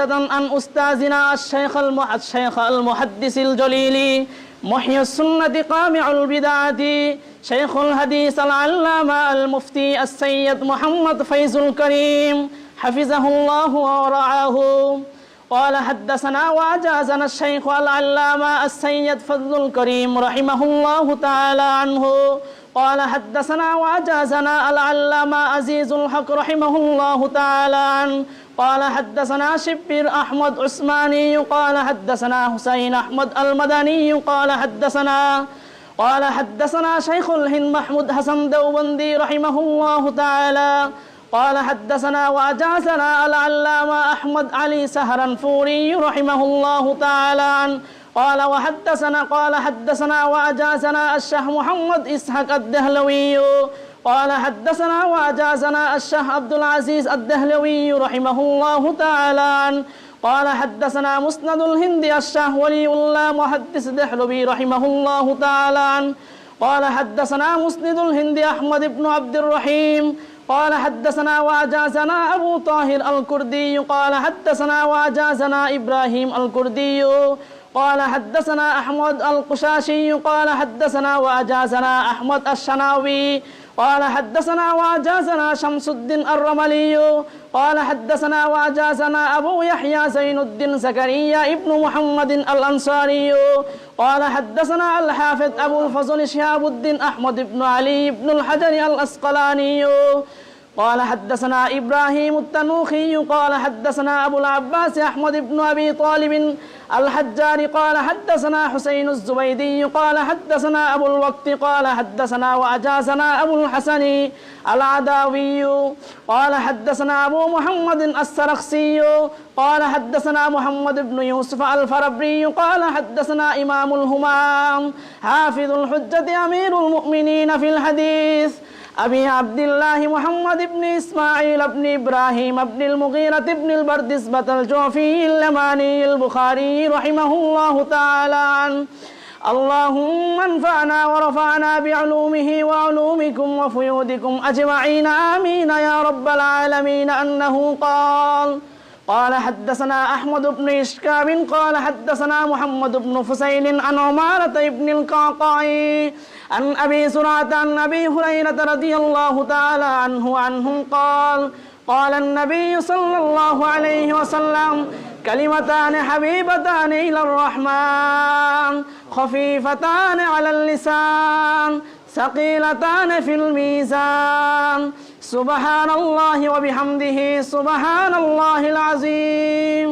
عن أستاذنا الشيخ المح- الشيخ المحدث الجليل محيي السنة قامع البدعة شيخ الحديث العلامة المفتي السيد محمد فيز الكريم حفظه الله ورعاه قال حدثنا وأجازنا الشيخ العلامة السيد فضل الكريم رحمه الله تعالى عنه قال حدثنا وأجازنا العلامة عزيز الحق رحمه الله تعالى عنه. قال حدثنا شبير أحمد عثماني قال حدثنا حسين أحمد المدني قال حدثنا قال حدثنا شيخ الهند محمود حسن دوبندي رحمه الله تعالى. قال حدثنا وأجازنا العلامة أحمد علي سهرنفوري رحمه الله تعالى عنه. قال وحدثنا قال حدثنا وأجازنا الشيخ محمد إسحاق الدهلوي. قال حدثنا وأجازنا الشيخ عبد العزيز الدهلوي رحمه الله تعالى. قال حدثنا مسند الهند الشيخ ولي الله محدث دهلوي رحمه الله تعالى. قال حدثنا مسند الهند أحمد بن عبد الرحيم. قال حدثنا وأجازنا أبو طاهر الكردي. قال حدثنا وأجازنا إبراهيم الكردي. قال حدثنا أحمد القشاشي قال حدثنا وأجازنا أحمد الشناوي قال حدثنا وأجازنا شمس الدين الرملي قال حدثنا وأجازنا أبو يحيى زين الدين زكريا ابن محمد الأنصاري قال حدثنا الحافظ أبو الفضل شهاب الدين أحمد بن علي بن الحجر الأسقلاني قال حدثنا إبراهيم التنوخي قال حدثنا أبو العباس أحمد بن أبي طالب الحجار قال حدثنا حسين الزبيدي قال حدثنا أبو الوقت قال حدثنا وأجازنا أبو الحسن العداوي قال حدثنا أبو محمد السرخسي قال حدثنا محمد بن يوسف الفربري قال حدثنا إمام الهمام حافظ الحجة أمير المؤمنين في الحديث أبي عبد الله محمد بن إسماعيل بن إبراهيم بن المغيرة بن البردسبة الجوفي اللماني البخاري رحمه الله تعالى عنه اللهم انفعنا ورفعنا بعلومه وعلومكم وفيودكم أجمعين آمين يا رب العالمين أنه قال قال حدثنا أحمد بن إشكاب قال حدثنا محمد بن فسيل عن عمارة بن القعقاع عن أبي سرعة عن أبي هريرة رضي الله تعالى عنه عنهم قال قال النبي صلى الله عليه وسلم كلمتان حبيبتان إلى الرحمن خفيفتان على اللسان ثقيلتان في الميزان সুবাহান আল্লাহ ওয়া বিহামদিহি সুবাহান আল্লাহিল আজিম